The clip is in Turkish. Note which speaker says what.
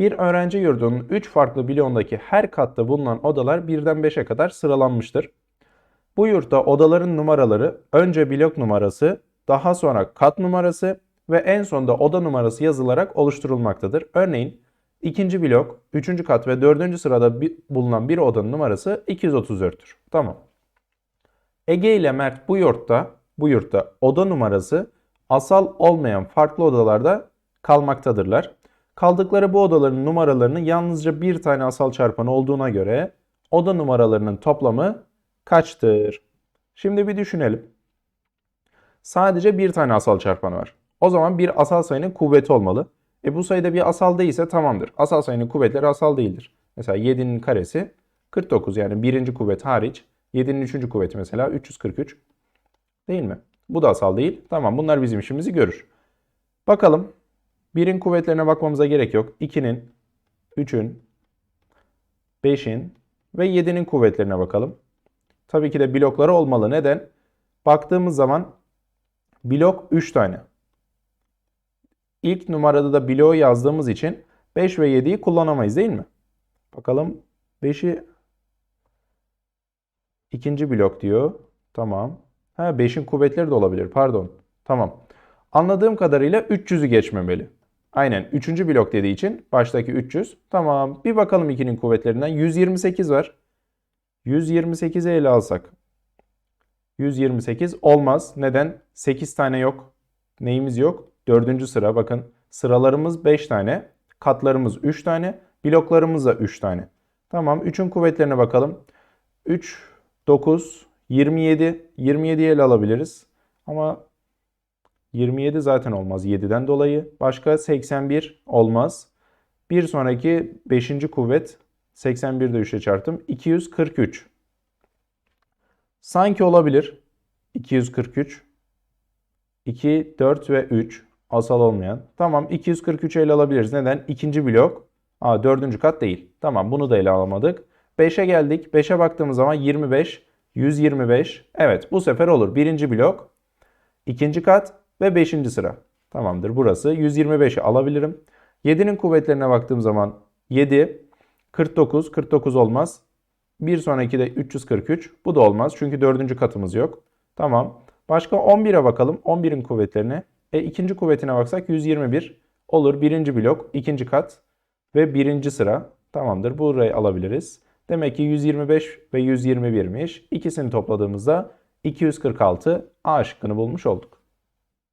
Speaker 1: Bir öğrenci yurdunun 3 farklı bloğundaki her katta bulunan odalar birden 5'e kadar sıralanmıştır. Bu yurtta odaların numaraları önce blok numarası, daha sonra kat numarası ve en sonunda oda numarası yazılarak oluşturulmaktadır. Örneğin ikinci blok, üçüncü kat ve dördüncü sırada bulunan bir odanın numarası 234'tür. Tamam. Ege ile Mert bu yurtta, bu yurtta oda numarası asal olmayan farklı odalarda kalmaktadırlar. Kaldıkları bu odaların numaralarının yalnızca bir tane asal çarpanı olduğuna göre oda numaralarının toplamı kaçtır? Şimdi bir düşünelim. Sadece bir tane asal çarpanı var. O zaman bir asal sayının kuvveti olmalı. E bu sayıda bir asal değilse tamamdır. Asal sayının kuvvetleri asal değildir. Mesela 7'nin karesi 49 yani birinci kuvvet hariç. 7'nin üçüncü kuvveti mesela 343. Değil mi? Bu da asal değil. Tamam bunlar bizim işimizi görür. Bakalım. 1'in kuvvetlerine bakmamıza gerek yok. 2'nin, 3'ün, 5'in ve 7'nin kuvvetlerine bakalım. Tabii ki de blokları olmalı. Neden? Baktığımız zaman blok 3 tane. İlk numarada da bloğu yazdığımız için 5 ve 7'yi kullanamayız değil mi? Bakalım 5'i ikinci blok diyor. Tamam. Ha 5'in kuvvetleri de olabilir. Pardon. Tamam. Anladığım kadarıyla 300'ü geçmemeli. Aynen 3. blok dediği için baştaki 300. Tamam. Bir bakalım 2'nin kuvvetlerinden. 128 var. 128'e ele alsak. 128 olmaz. Neden? 8 tane yok. Neyimiz yok? 4. sıra. Bakın sıralarımız 5 tane. Katlarımız 3 tane. Bloklarımız da 3 tane. Tamam. 3'ün kuvvetlerine bakalım. 3, 9, 27. 27'yi ele alabiliriz. Ama 27 zaten olmaz 7'den dolayı. Başka 81 olmaz. Bir sonraki 5. kuvvet 81 de 3'e çarptım. 243. Sanki olabilir. 243. 2, 4 ve 3 asal olmayan. Tamam 243 ele alabiliriz. Neden? İkinci blok. Aa, dördüncü kat değil. Tamam bunu da ele alamadık. 5'e geldik. 5'e baktığımız zaman 25, 125. Evet bu sefer olur. Birinci blok, ikinci kat ve 5. sıra. Tamamdır burası. 125'i alabilirim. 7'nin kuvvetlerine baktığım zaman 7, 49, 49 olmaz. Bir sonraki de 343. Bu da olmaz çünkü dördüncü katımız yok. Tamam. Başka 11'e bakalım. 11'in kuvvetlerine. E ikinci kuvvetine baksak 121 olur. Birinci blok, ikinci kat ve birinci sıra. Tamamdır. Burayı alabiliriz. Demek ki 125 ve 121'miş. İkisini topladığımızda 246 A şıkkını bulmuş olduk.